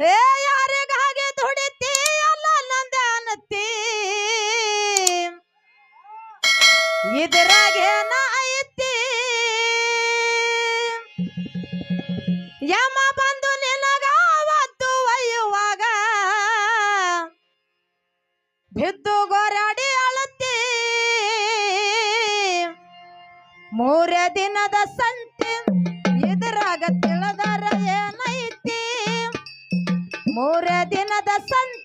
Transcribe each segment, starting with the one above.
ಏ ಯಾರಿಗಾಗಿ ದುಡಿತಿ? ಅಲ್ಲ ನಂದನತಿ ಇದ್ರಾಗೇನ ಐತಿ? ಯಮ ಬಂದು ನಿನಗ ಅವತ್ತು ಒಯ್ಯುವಾಗ ಬಿದ್ದು ಗೊರಡಿ ಅಳತಿ. ಮೂರೇ ದಿನದ ಸಂತೆ ಇದ್ರಾಗ ತಿಳದರ ಮೂರೇ ದಿನದ ಸಂತ.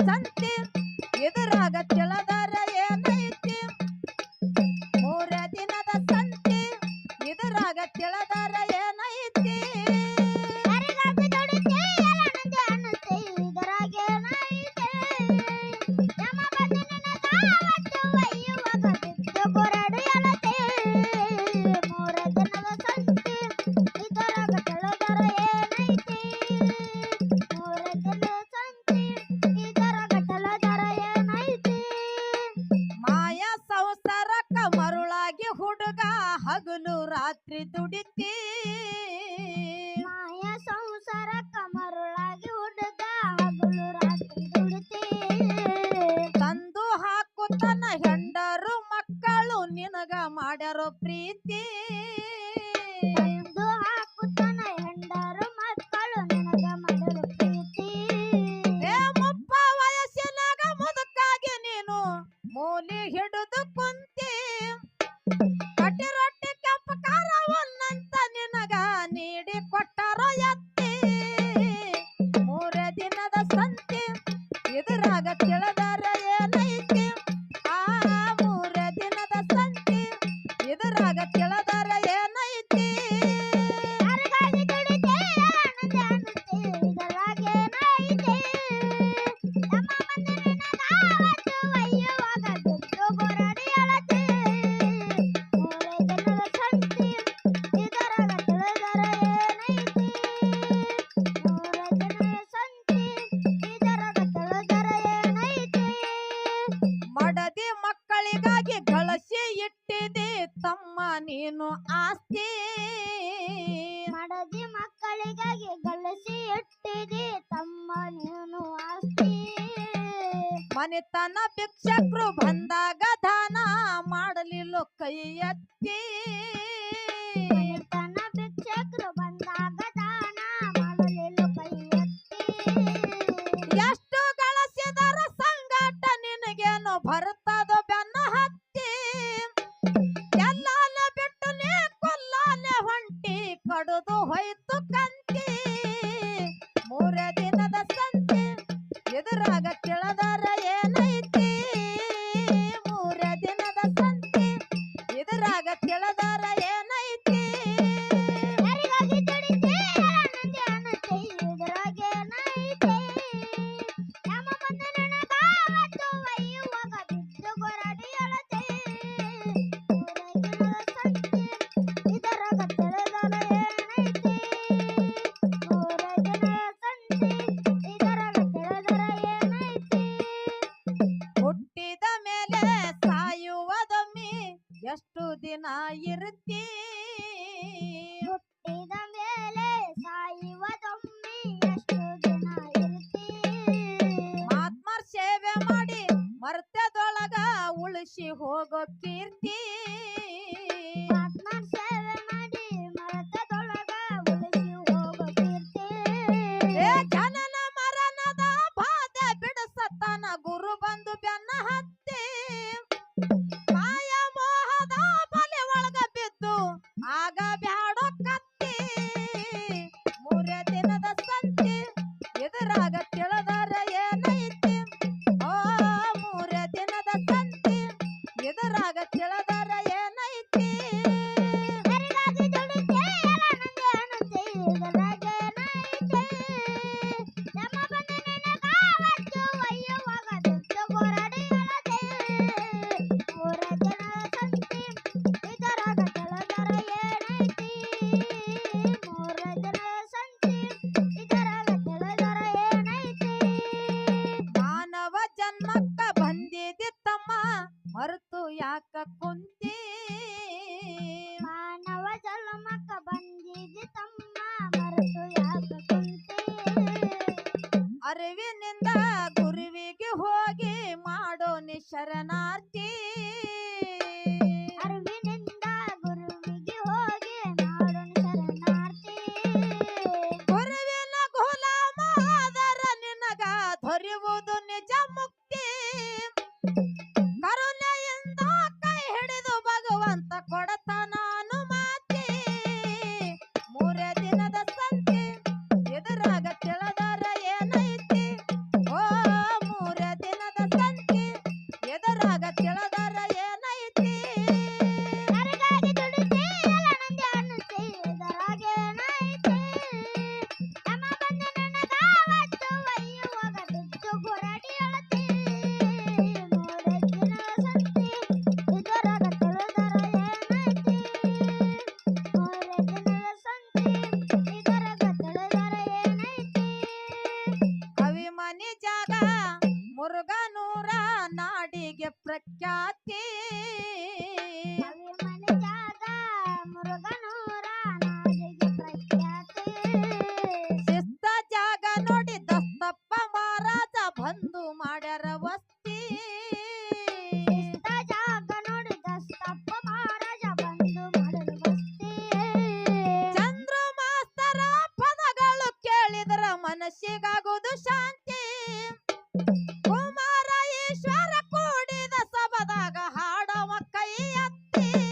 Sen ಮರಿ ಮಾಯಾ ಮಾಯ ಸಂಸಾರ ಕಮರುಳಾಗಿ ಹುಡುಗ ರಾತ್ರಿ ದುಡಿತಿ ತಂದು ಹಾಕುತ್ತನ ಹೆಂಡರು ಮಕ್ಕಳು ನಿನಗ ಮಾಡ್ಯಾರೋ ಪ್ರೀತಿ. ತಂದು ಹಾಕುತ್ತನ ಹೆಂಡರು ಮಕ್ಕಳು ನಿನಗ ಮಾಡ್ಯಾರೋ ಪ್ರೀತಿ. ಏ ಮುಪ್ಪ ವಯಸ್ಸಿನಾಗ ಮುದುಕಾಗಿ ನೀನು ಮೂಲಿ ಹಿಡಿದು ಕುಂತಿ. ತಮ್ಮ ನೀನು ಆಸ್ತಿ. ಮಡದಿ ಮಕ್ಕಳಿಗಾಗಿ ಗಳಿಸಿ ಇಟ್ಟಿದೆ ತಮ್ಮ ನೀನು ಆಸ್ತಿ. ಮನೆತನ ಭಿಕ್ಷಕರು ಬಂದಾಗ ದಾನ ಮಾಡಲಿಲ್ಲ ಕೈ ಎತ್ತಿ पड़ो तो हो ಕಳಿಸಿ ಹೋಗೋಕೆ ಅರಿವಿನಿಂದ ಗುರುವಿಗೆ ಹೋಗಿ ಮಾಡೋ ನಿಶರಣಾರ್ಥಿ प्रख्याते Thank you.